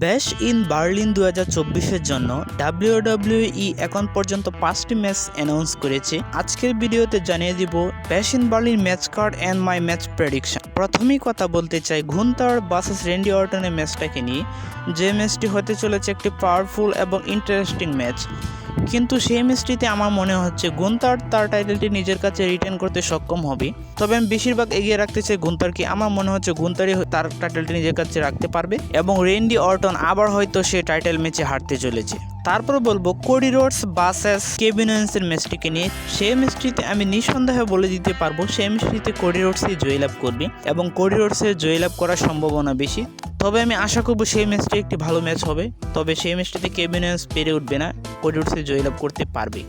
ব্যাশ in Berlin দু হাজার চব্বিশের জন্য ডাব্লিউডাব্লিউই এখন পর্যন্ত পাঁচটি ম্যাচ অ্যানাউন্স করেছে। আজকের ভিডিওতে জানিয়ে দিব bash in Berlin match card and my match prediction প্রথমেই কথা বলতে চাই ঘুন্তার বাসেস রেন্ডি অর্টনের ম্যাচটাকে নিয়ে। যে ম্যাচটি হতে চলেছে একটি পাওয়ারফুল এবং ইন্টারেস্টিং ম্যাচ কিন্তু সেই ম্যাচটিতে আমার মনে হচ্ছে গুন্তার তার টাইটেলটি নিজের কাছে রিটার্ন করতে সক্ষম হবে। তবে আমি বেশিরভাগ এগিয়ে রাখতে চাই গুন্তারকে আমার মনে হচ্ছে গুন্তারই তার টাইটেলটি নিজের কাছে রাখতে পারবে এবং রেন্ডি অর্টন আবার হয়তো সে টাইটেল ম্যাচে হারতে চলেছে। তারপর বলব কোডি রোডস বাসেস কেবিনেন্সের ম্যাচটিকে নিয়ে সেই ম্যাচটিতে আমি নিঃসন্দেহে বলে দিতে পারব সেই ম্যাচটিতে কোডি রোডসই জয়লাভ করবে এবং কোডি রোডসের জয়লাভ করার সম্ভাবনা বেশি। তবে আমি আশা করব সেই ম্যাচটি একটি ভালো ম্যাচ হবে। তবে সেই ম্যাচটিতে কেবিনেন্স পেরে উঠবে না কোডিউটসে জয়লাভ করতে পারবে।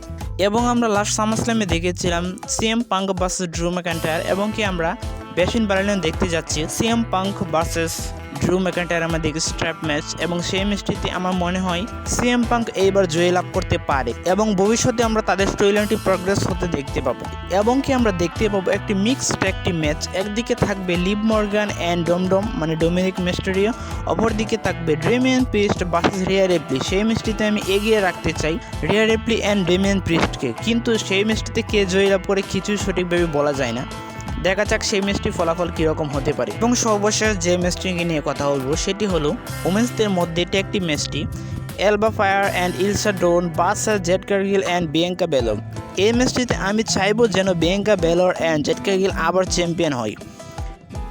এবং আমরা লাস্ট সামাসলামে দেখেছিলাম CM Punk versus Drew McIntyre এবং কি আমরা বেশিন বার্লিন দেখতে যাচ্ছি। CM Punk versus Drew McIntyre আমাদের স্ট্র্যাপ ম্যাচ এবং সেই ম্যাচটিতে আমার মনে হয় সিএম পাঙ্ক এইবার জয় লাভ করতে পারে এবং ভবিষ্যতে আমরা তাদের স্টোরিলাইনটি প্রগ্রেস হতে দেখতে পাবো এবং কি আমরা দেখতে পাবো একটি মিক্সড একটি ম্যাচ একদিকে থাকবে Liv Morgan and Dom Dom Dominik Mysterio অপরদিকে থাকবে Damian Priest versus Rhea Ripley সেই ম্যাচটিতে আমি এগিয়ে রাখতে চাই রিয়া রেপ্লি অ্যান্ড ডেমিয়ান প্রিস্টকে কিন্তু সেই ম্যাচটিতে কে জয়লাভ করে কিছুই সঠিকভাবে বলা যায় না। দেখা যাক সেই ম্যাচটি ফলাফল কীরকম হতে পারে। এবং সর্বশেষ যে ম্যাচটিকে নিয়ে কথা বলব, সেটি হলো ওমেন্সদের মধ্যে একটি ম্যাচটি এলবা ফায়ার অ্যান্ড ইলসা ড্রোন বাসা Jade Cargill and Bianca Belair এই ম্যাচটিতে আমি চাইব যেন Bianca Belair and Jade Cargill আবার চ্যাম্পিয়ন হয়।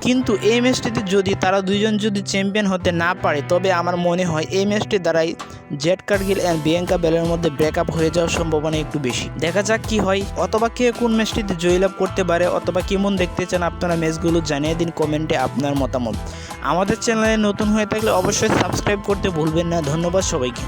কিন্তু এই ম্যাচটিতে যদি তারা দুইজন যদি চ্যাম্পিয়ন হতে না পারে, তবে আমার মনে হয় এই ম্যাচটি দ্বারাই জেট কার্গিল অ্যান্ড বিয়াঙ্কা বেলের মধ্যে ব্রেকআপ হয়ে যাওয়ার সম্ভাবনা একটু বেশি। দেখা যাক কি হয়। অথবা কে কোন ম্যাচটিতে জয়লাভ করতে পারে, অথবা কেমন দেখতে চান আপনারা ম্যাচগুলো জানিয়ে দিন কমেন্টে আপনার মতামত। আমাদের চ্যানেলে নতুন হয়ে থাকলে অবশ্যই সাবস্ক্রাইব করতে ভুলবেন না। ধন্যবাদ সবাইকে।